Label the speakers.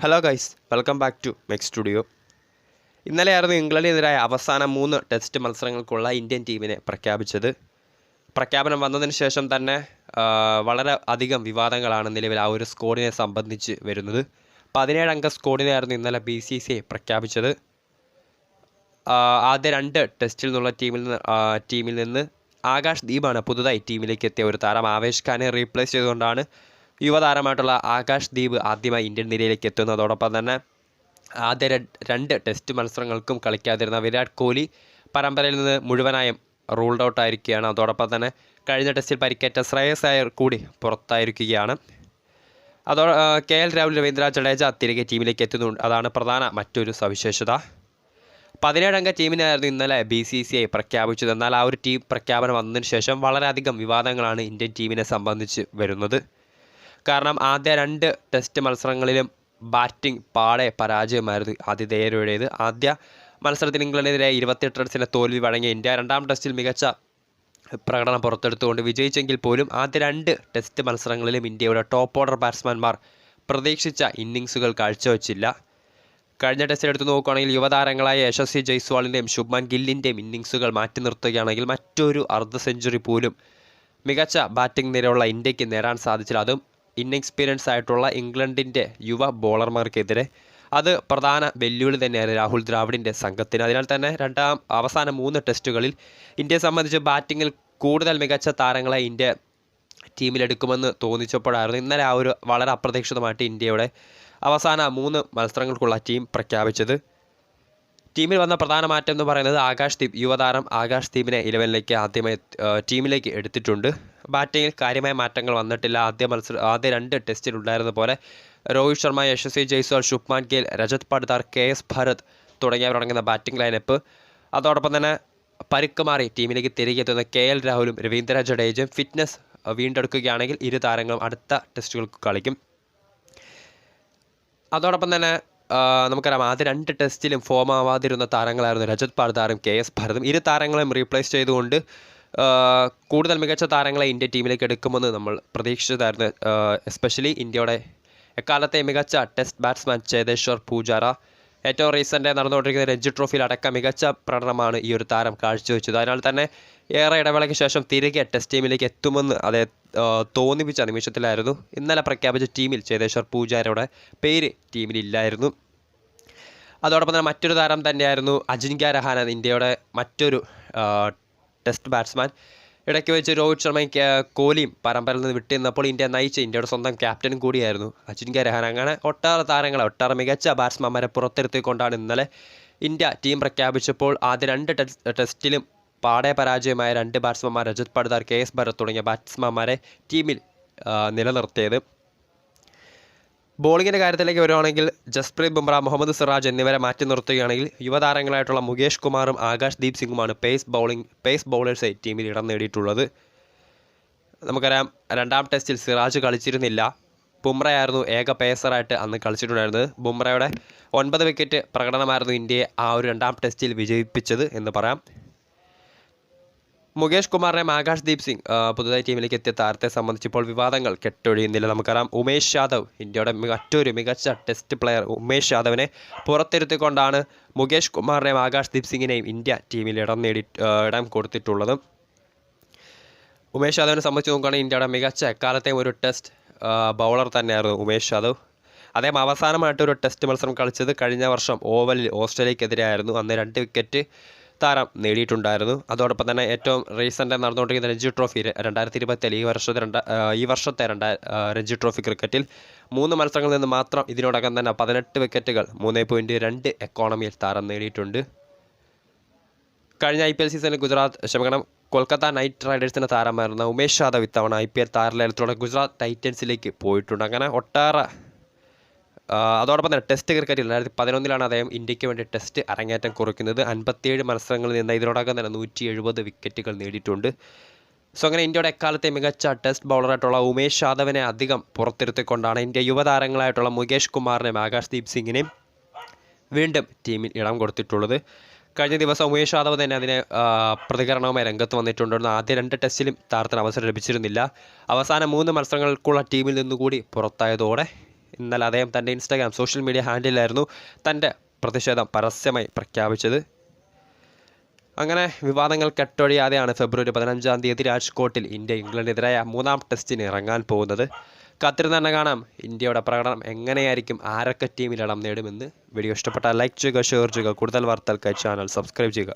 Speaker 1: Hello guys welcome back to മെക് studio ഇന്നലെയായിരുന്നു ഇംഗ്ലണ്ടിനെതിരായ അവസാന മൂന്ന് ടെസ്റ്റ് മത്സരങ്ങൾക്കുള്ള ഇന്ത്യൻ ടീമിനെ പ്രഖ്യാപിച്ചത്. പ്രഖ്യാപനം വന്നതിന് ശേഷം തന്നെ വളരെ അധികം വിവാദങ്ങളാണ് നിലവിൽ ആ ഒരു സ്കോഡിനെ സംബന്ധിച്ച് വരുന്നത്. പതിനേഴ് അംഗ സ്ക്വാഡിനെയായിരുന്നു ഇന്നലെ ബി സി സി ഐ പ്രഖ്യാപിച്ചത്. ആദ്യ രണ്ട് ടെസ്റ്റിൽ നിന്നുള്ള ടീമിൽ നിന്ന് ടീമിൽ നിന്ന് ആകാശ് ദീപാണ് പുതുതായി ടീമിലേക്ക് എത്തിയ ഒരു താരം. ആവേശ് ഖാനെ റീപ്ലേസ് ചെയ്തുകൊണ്ടാണ് യുവതാരമായിട്ടുള്ള ആകാശ് ദീപ് ആദ്യമായി ഇന്ത്യൻ നിരയിലേക്ക് എത്തുന്നതോടൊപ്പം തന്നെ ആദ്യ രണ്ട് ടെസ്റ്റ് മത്സരങ്ങൾക്കും കളിക്കാതിരുന്ന വിരാട് കോഹ്ലി പരമ്പരയിൽ നിന്ന് മുഴുവനായും റൂൾഡ് ഔട്ട് ആയിരിക്കുകയാണ്. അതോടൊപ്പം തന്നെ കഴിഞ്ഞ ടെസ്റ്റിൽ പരിക്കേറ്റ ശ്രേയസ് അയർ കൂടി പുറത്തായിരിക്കുകയാണ്. അതോ കെ എൽ രാഹുൽ രവീന്ദ്ര ജഡേജ തിരികെ ടീമിലേക്ക് എത്തുന്നുണ്ട്. അതാണ് പ്രധാന മറ്റൊരു സവിശേഷത. പതിനേഴംഗ ടീമിനായിരുന്നു ഇന്നലെ ബി സി സി ഐ പ്രഖ്യാപിച്ചത്. എന്നാൽ ആ ഒരു ടീം പ്രഖ്യാപനം വന്നതിന് ശേഷം വളരെയധികം വിവാദങ്ങളാണ് ഇന്ത്യൻ ടീമിനെ സംബന്ധിച്ച് വരുന്നത്. കാരണം ആദ്യ രണ്ട് ടെസ്റ്റ് മത്സരങ്ങളിലും ബാറ്റിംഗ് പാടെ പരാജയമായിരുന്നു ആതിഥേയരുടേത്. ആദ്യ മത്സരത്തിൽ ഇംഗ്ലണ്ടിനെതിരെ ഇരുപത്തിയെട്ട് റൺസിന്റെ തോൽവി വഴങ്ങിയ ഇന്ത്യ. രണ്ടാം ടെസ്റ്റിൽ മികച്ച പ്രകടനം പുറത്തെടുത്തുകൊണ്ട് വിജയിച്ചെങ്കിൽ പോലും ആദ്യ രണ്ട് ടെസ്റ്റ് മത്സരങ്ങളിലും ഇന്ത്യയുടെ ടോപ്പ് ഓർഡർ ബാറ്റ്സ്മാൻമാർ പ്രതീക്ഷിച്ച ഇന്നിങ്സുകൾ കാഴ്ചവെച്ചില്ല. കഴിഞ്ഞ ടെസ്റ്റിൽ എടുത്തു നോക്കുകയാണെങ്കിൽ യുവതാരങ്ങളായ യശസ്വി ജയ്സ്വാളിന്റെയും ശുഭ്മാൻ ഗില്ലിന്റെയും ഇന്നിങ്സുകൾ മാറ്റി നിർത്തുകയാണെങ്കിൽ മറ്റൊരു അർദ്ധ സെഞ്ചുറി പോലും മികച്ച ബാറ്റിംഗ് നിരയുള്ള ഇന്ത്യയ്ക്ക് നേടാൻ സാധിച്ചില്ല. അതും ഇൻഎക്സ്പീരിയൻസ് ആയിട്ടുള്ള ഇംഗ്ലണ്ടിന്റെ യുവ ബോളർമാർക്കെതിരെ അത് പ്രധാന വെല്ലുവിളി തന്നെയാണ് രാഹുൽ ദ്രാവിഡിന്റെ സംഘത്തിന്. അതിനാൽ തന്നെ രണ്ടാം അവസാന മൂന്ന് ടെസ്റ്റുകളിൽ ഇന്ത്യയെ സംബന്ധിച്ച് ബാറ്റിങ്ങിൽ കൂടുതൽ മികച്ച താരങ്ങളെ ഇന്ത്യ ടീമിലെടുക്കുമെന്ന് തോന്നിച്ചപ്പോഴായിരുന്നു ഇന്നലെ ആ ഒരു വളരെ അപ്രതീക്ഷിതമായിട്ട് ഇന്ത്യയുടെ അവസാന മൂന്ന് മത്സരങ്ങൾക്കുള്ള ടീം പ്രഖ്യാപിച്ചത്. ടീമിൽ വന്ന പ്രധാന മാറ്റം എന്ന് പറയുന്നത് ആകാശ് ദീപ് യുവതാരം ആകാശ് ദീപിനെ ഇലവനിലേക്ക് ആദ്യമായി ടീമിലേക്ക് എടുത്തിട്ടുണ്ട്. ബാറ്റിങ്ങിൽ കാര്യമായ മാറ്റങ്ങൾ വന്നിട്ടില്ല. ആദ്യ മത്സരം ആദ്യ രണ്ട് ടെസ്റ്റിൽ ഉണ്ടായിരുന്ന പോലെ രോഹിത് ശർമ്മ യശസ്വി ജയ്സ്വാൾ ശുഭ്മാൻ ഗിൽ രജത് പട്ദാർ കെ എസ് ഭരത് തുടങ്ങിയവരടങ്ങുന്ന ബാറ്റിംഗ് ലൈനപ്പ് അതോടൊപ്പം തന്നെ പരുക്ക് മാറി ടീമിലേക്ക് തിരികെ എത്തുന്ന കെ എൽ രാഹുലും രവീന്ദ്ര ജഡേജയും ഫിറ്റ്നസ് വീണ്ടെടുക്കുകയാണെങ്കിൽ ഇരു താരങ്ങളും അടുത്ത ടെസ്റ്റുകൾക്ക് കളിക്കും. അതോടൊപ്പം തന്നെ നമുക്കറിയാം ആദ്യ രണ്ട് ടെസ്റ്റിലും ഫോം ആവാതിരുന്ന താരങ്ങളായിരുന്നു രജത് പാർദാറും കെ എസ് ഭരതും. ഇരു താരങ്ങളെയും റീപ്ലേസ് ചെയ്തുകൊണ്ട് കൂടുതൽ മികച്ച താരങ്ങളെ ഇന്ത്യ ടീമിലേക്ക് എടുക്കുമെന്ന് നമ്മൾ പ്രതീക്ഷിച്ചതായിരുന്നു. എസ്പെഷ്യലി ഇന്ത്യയുടെ എക്കാലത്തെ മികച്ച ടെസ്റ്റ് ബാറ്റ്സ്മാൻ ചേതേശ്വർ പൂജാര. ഏറ്റവും റീസെന്റ് നടന്നുകൊണ്ടിരിക്കുന്ന രഞ്ജി ട്രോഫിയിൽ അടക്കം മികച്ച പ്രകടനമാണ് ഈ ഒരു താരം കാഴ്ചവെച്ചത്. അതിനാൽ തന്നെ ഏറെ ഇടവേളയ്ക്ക് ശേഷം തിരികെ ടെസ്റ്റ് ടീമിലേക്ക് എത്തുമെന്ന് അതേ തോന്നിപ്പിച്ച നിമിഷത്തിലായിരുന്നു. ഇന്നലെ പ്രഖ്യാപിച്ച ടീമിൽ ചേതേശ്വർ പൂജാരയുടെ പേര് ടീമിലില്ലായിരുന്നു അതോടൊപ്പം തന്നെ മറ്റൊരു താരം തന്നെയായിരുന്നു അജിൻക്യ രഹാന ഇന്ത്യയുടെ മറ്റൊരു ടെസ്റ്റ് ബാറ്റ്സ്മാൻ ഇടയ്ക്ക് വെച്ച് രോഹിത് ശർമ്മയും കോഹ്ലിയും പരമ്പരയിൽ നിന്ന് വിട്ടുനിന്നപ്പോൾ ഇന്ത്യ നയിച്ച ഇന്ത്യയുടെ സ്വന്തം ക്യാപ്റ്റനും കൂടിയായിരുന്നു. അജിൻക്യ രഹാൻ അങ്ങനെ ഒട്ടാറ് താരങ്ങളെ ഒട്ടാറ് മികച്ച ബാറ്റ്സ്മാൻമാരെ പുറത്തെടുത്തിക്കൊണ്ടാണ് ഇന്നലെ ഇന്ത്യ ടീം പ്രഖ്യാപിച്ചപ്പോൾ ആദ്യ രണ്ട് ടെസ്- ടെസ്റ്റിലും പാടെ പരാജയമായ രണ്ട് ബാറ്റ്സ്മാൻമാർ രജത് പടുദാർ കെ എസ് ഭരത് തുടങ്ങിയ ബാറ്റ്സ്മാൻമാരെ ടീമിൽ നിലനിർത്തിയത്. ബോളിങ്ങിന്റെ കാര്യത്തിലേക്ക് വരുവാണെങ്കിൽ ജസ്പ്രീത് ബുംറ മുഹമ്മദ് സിറാജ് എന്നിവരെ മാറ്റി നിർത്തുകയാണെങ്കിൽ യുവതാരങ്ങളായിട്ടുള്ള മുകേഷ് കുമാറും ആകാശ് ദീപ് സിംഗുമാണ് പേസ് ബൗളിംഗ് പേസ് ബൗളേഴ്സായി ടീമിൽ ഇടം നേടിയിട്ടുള്ളത്. നമുക്കറിയാം രണ്ടാം ടെസ്റ്റിൽ സിറാജ് കളിച്ചിരുന്നില്ല. ബുംറയായിരുന്നു ഏക പേസറായിട്ട് അന്ന് കളിച്ചിട്ടുണ്ടായിരുന്നത്. ബുംറയുടെ ഒൻപത് വിക്കറ്റ് പ്രകടനമായിരുന്നു ഇന്ത്യയെ ആ ഒരു രണ്ടാം ടെസ്റ്റിൽ വിജയിപ്പിച്ചത് എന്ന് പറയാം. മുകേഷ് കുമാറിനെയും ആകാശ് ദീപ് സിംഗ് പുതുതായി ടീമിലേക്ക് എത്തിയ താരത്തെ സംബന്ധിച്ച് ഇപ്പോൾ വിവാദങ്ങൾ. കെട്ടൊഴിയുന്നില്ല നമുക്കറിയാം ഉമേഷ് യാദവ് ഇന്ത്യയുടെ മറ്റൊരു മികച്ച ടെസ്റ്റ് പ്ലെയർ ഉമേഷ് യാദവിനെ പുറത്തിരുത്തിക്കൊണ്ടാണ് മുകേഷ് കുമാറിനെയും ആകാശ് ദീപ് സിംഗിനെയും ഇന്ത്യ ടീമിൽ ഇടം നേടി ഇടം കൊടുത്തിട്ടുള്ളത്. ഉമേഷ് യാദവിനെ സംബന്ധിച്ച് നോക്കുകയാണെങ്കിൽ ഇന്ത്യയുടെ മികച്ച എക്കാലത്തെയും ഒരു ടെസ്റ്റ് ബൗളർ തന്നെയായിരുന്നു ഉമേഷ് യാദവ്. അദ്ദേഹം അവസാനമായിട്ട് ഒരു ടെസ്റ്റ് മത്സരം കളിച്ചത് കഴിഞ്ഞ വർഷം ഓവലിൽ ഓസ്ട്രേലിയക്കെതിരെയായിരുന്നു. അന്ന് രണ്ട് വിക്കറ്റ് താരം നേടിയിട്ടുണ്ടായിരുന്നു. അതോടൊപ്പം തന്നെ ഏറ്റവും റീസെന്റ് നടന്നുകൊണ്ടിരിക്കുന്ന രഞ്ജി ട്രോഫി രണ്ടായിരത്തി ഇരുപത്തിയേഴ് ഈ വർഷത്തെ രണ്ട ഈ വർഷത്തെ രണ്ടാ രഞ്ജി ട്രോഫി ക്രിക്കറ്റിൽ മൂന്ന് മത്സരങ്ങളിൽ നിന്ന് മാത്രം ഇതിനോടകം തന്നെ പതിനെട്ട് വിക്കറ്റുകൾ മൂന്ന് പോയിന്റ് രണ്ട് എക്കോണമിയിൽ താരം നേടിയിട്ടുണ്ട്. കഴിഞ്ഞ ഐ പി എൽ സീസണിൽ ഗുജറാത്ത് ക്ഷമിക്കണം കൊൽക്കത്ത നൈറ്റ് റൈഡേഴ്സിന്റെ താരമായിരുന്ന ഉമേഷ് യാദവ് ഇത്തവണ ഐ പി എൽ താരലേലത്തോടെ ഗുജറാത്ത് ടൈറ്റൻസിലേക്ക് പോയിട്ടുണ്ട്. അങ്ങനെ ഒട്ടേറെ അതോടൊപ്പം തന്നെ ടെസ്റ്റ് ക്രിക്കറ്റിൽ രണ്ടായിരത്തി പതിനൊന്നിലാണ് അദ്ദേഹം ഇന്ത്യയ്ക്ക് വേണ്ടി ടെസ്റ്റ് അരങ്ങേറ്റം കുറിക്കുന്നത്. അൻപത്തിയേഴ് മത്സരങ്ങളിൽ നിന്ന് ഇതിനോടകം തന്നെ നൂറ്റി എഴുപത് വിക്കറ്റുകൾ നേടിയിട്ടുണ്ട്. സോ അങ്ങനെ ഇന്ത്യയുടെ എക്കാലത്തെ മികച്ച ടെസ്റ്റ് ബൗളറായിട്ടുള്ള ഉമേഷ് യാദവിനെ അധികം പുറത്തിരുത്തിക്കൊണ്ടാണ് ഇന്ത്യ യുവതാരങ്ങളായിട്ടുള്ള മുകേഷ് കുമാറിനെയും ആകാശ് ദീപ് സിംഗിനെയും വീണ്ടും ടീമിൽ ഇടം കൊടുത്തിട്ടുള്ളത്. കഴിഞ്ഞ ദിവസം ഉമേഷ് യാദവ് തന്നെ അതിന് പ്രതികരണവുമായി രംഗത്ത് വന്നിട്ടുണ്ടായിരുന്നു ആദ്യ രണ്ട് ടെസ്റ്റിലും താരത്തിന് അവസരം ലഭിച്ചിരുന്നില്ല. അവസാന മൂന്ന് മത്സരങ്ങൾക്കുള്ള ടീമിൽ നിന്നുകൂടി പുറത്തായതോടെ ഇന്നലെ അദ്ദേഹം തന്റെ ഇൻസ്റ്റാഗ്രാം സോഷ്യൽ മീഡിയ ഹാൻഡിലായിരുന്നു തന്റെ പ്രതിഷേധം പരസ്യമായി പ്രഖ്യാപിച്ചത്. അങ്ങനെ വിവാദങ്ങൾ കെട്ടൊഴിയാതെയാണ് ഫെബ്രുവരി പതിനഞ്ചാം തീയതി രാജ്കോട്ടിൽ ഇന്ത്യ ഇംഗ്ലണ്ടിനെതിരായ മൂന്നാം ടെസ്റ്റിന് ഇറങ്ങാൻ പോകുന്നത്. കാത്തിരുന്ന് തന്നെ കാണാം ഇന്ത്യയുടെ പ്രകടനം എങ്ങനെയായിരിക്കും ആരൊക്കെ ടീമിൽ ഇടം നേടുമെന്ന്. വീഡിയോ ഇഷ്ടപ്പെട്ടാൽ ലൈക്ക് ചെയ്യുക ഷെയർ ചെയ്യുക കൂടുതൽ വാർത്തകൾക്കായി ചാനൽ സബ്സ്ക്രൈബ് ചെയ്യുക.